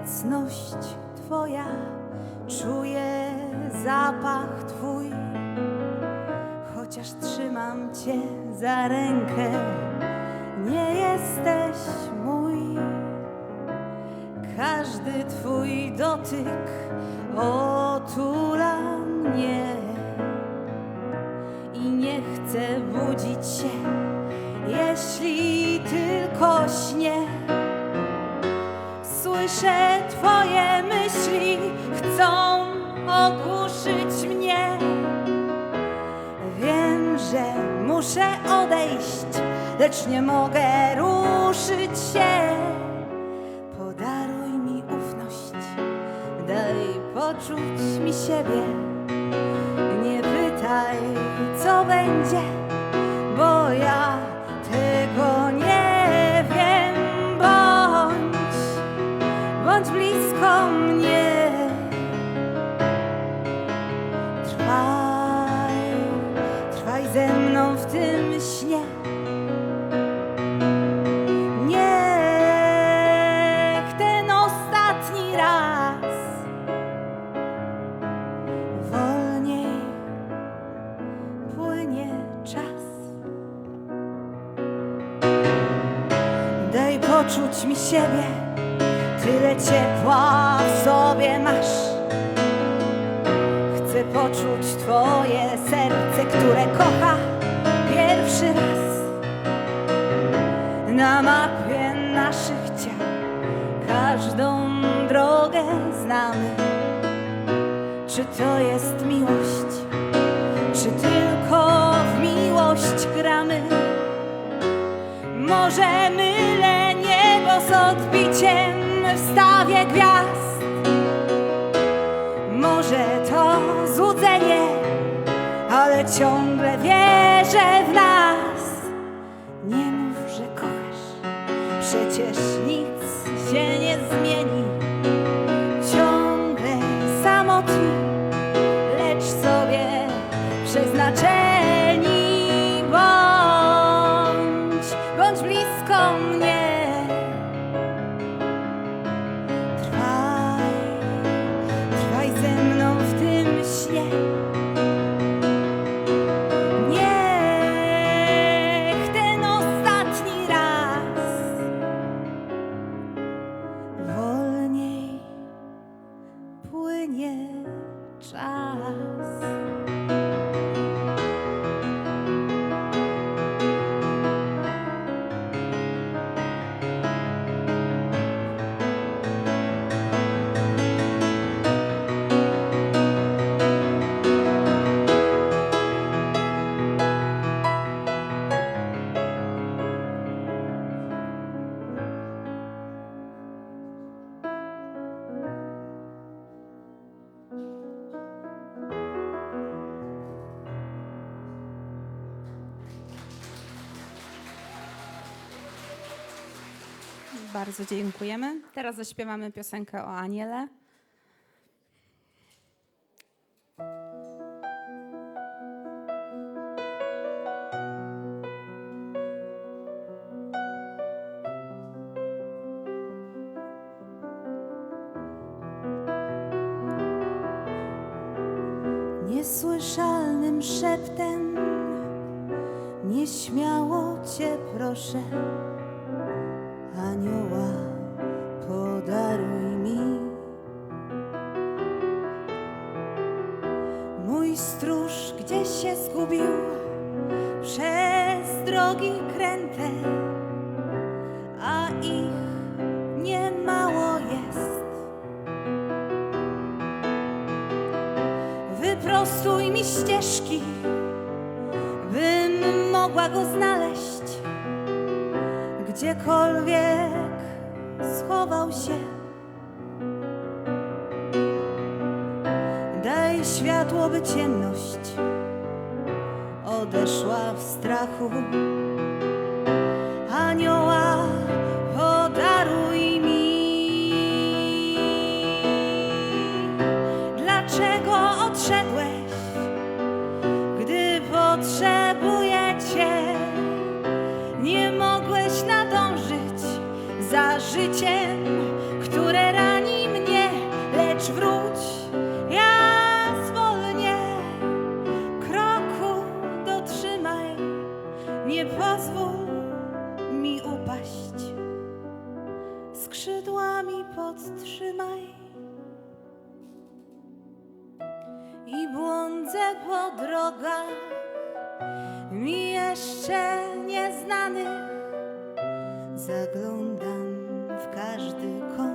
obecność Twoja, czuję zapach Twój. Chociaż trzymam Cię za rękę, nie jesteś mój. Każdy Twój dotyk otula mnie i nie chcę budzić się, jeśli tylko śnie. Słyszę Twoje myśli, chcą ogłuszyć mnie. Wiem, że muszę odejść, lecz nie mogę ruszyć się. Podaruj mi ufność, daj poczuć mi siebie. Nie pytaj, co będzie, bo ja bądź blisko mnie. Trwaj, trwaj ze mną w tym śnie. Niech ten ostatni raz wolniej płynie czas. Daj poczuć mi siebie, tyle ciepła w sobie masz. Chcę poczuć Twoje serce, które kocha pierwszy raz. Na mapie naszych ciał każdą drogę znamy. Czy to jest miłość, czy tylko w miłość gramy? Może mylę niebo z odbiciem w stawie gwiazd. Może to złudzenie, ale ciągle wierzę w nas. Nie mów, że kochasz, przecież nic się nie zmieni. Bardzo dziękujemy. Teraz zaśpiewamy piosenkę o Aniele. Niesłyszalnym szeptem nieśmiało Cię proszę, anioła podaruj mi. Mój stróż gdzieś się zgubił przez drogi kręte, a ich niemało jest. Wyprostuj mi ścieżki, bym mogła go znaleźć, gdziekolwiek schował się. Daj światło, by ciemność odeszła w strachu. pozwól mi upaść, skrzydłami podtrzymaj. I błądzę po drogach mi jeszcze nieznanych, zaglądam w każdy kąt.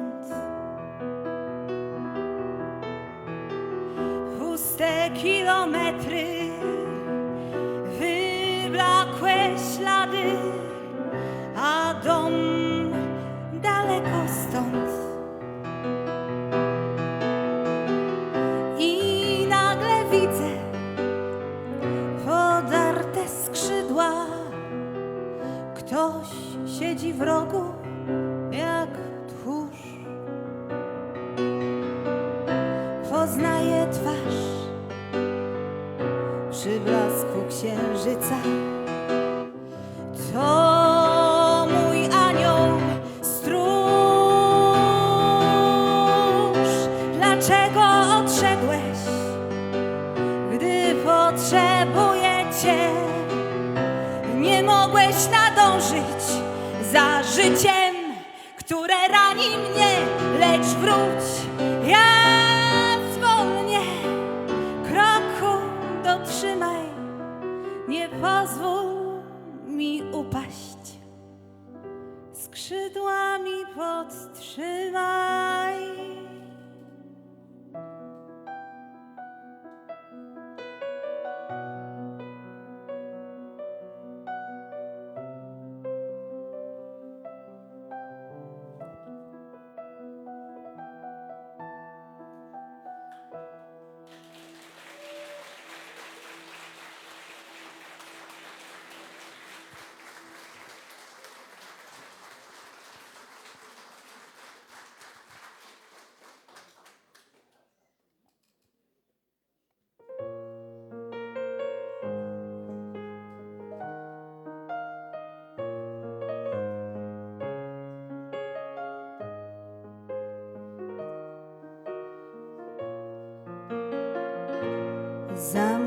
Twarz przy blasku księżyca. To mój anioł stróż. Dlaczego odszedłeś, gdy potrzebuję cię? Nie mogłeś nadążyć za życiem, które rani mnie, Skrzydłami podtrzymaj.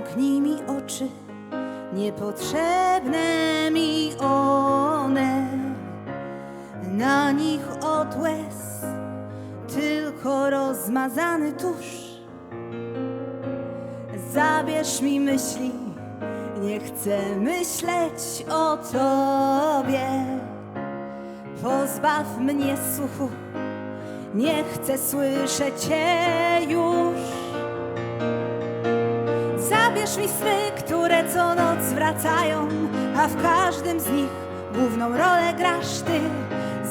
Zamknij mi oczy, niepotrzebne mi one. Na nich od łez tylko rozmazany tusz. Zabierz mi myśli, nie chcę myśleć o tobie. Pozbaw mnie słuchu, nie chcę słyszeć cię już. Zabierz mi sny, które co noc wracają, a w każdym z nich główną rolę grasz ty.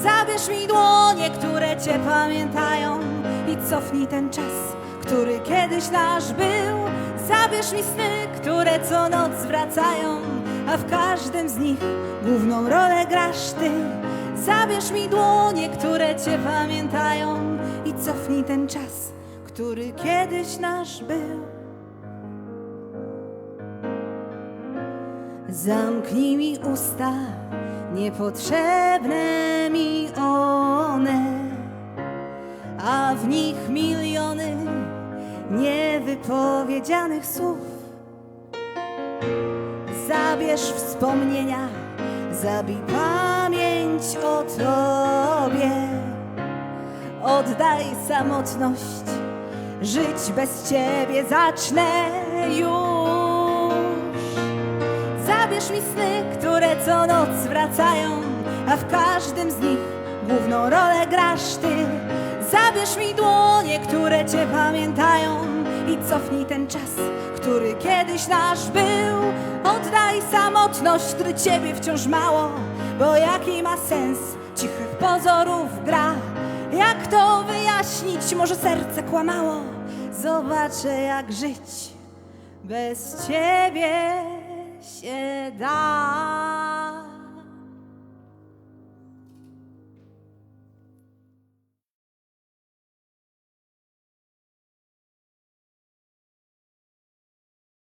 Zabierz mi dłonie, które cię pamiętają i cofnij ten czas, który kiedyś nasz był. Zabierz mi sny, które co noc wracają, a w każdym z nich główną rolę grasz ty. Zabierz mi dłonie, które cię pamiętają i cofnij ten czas, który kiedyś nasz był. Zamknij mi usta, niepotrzebne mi one, a w nich miliony niewypowiedzianych słów. Zabierz wspomnienia, zabij pamięć o tobie. Oddaj samotność, żyć bez ciebie zacznę już. Zabierz mi sny, które co noc wracają, a w każdym z nich główną rolę grasz ty. Zabierz mi dłonie, które cię pamiętają i cofnij ten czas, który kiedyś nasz był. Oddaj samotność, który ciebie wciąż mało, bo jaki ma sens cichych pozorów gra. Jak to wyjaśnić? Może serce kłamało? Zobaczę jak żyć bez ciebie się da.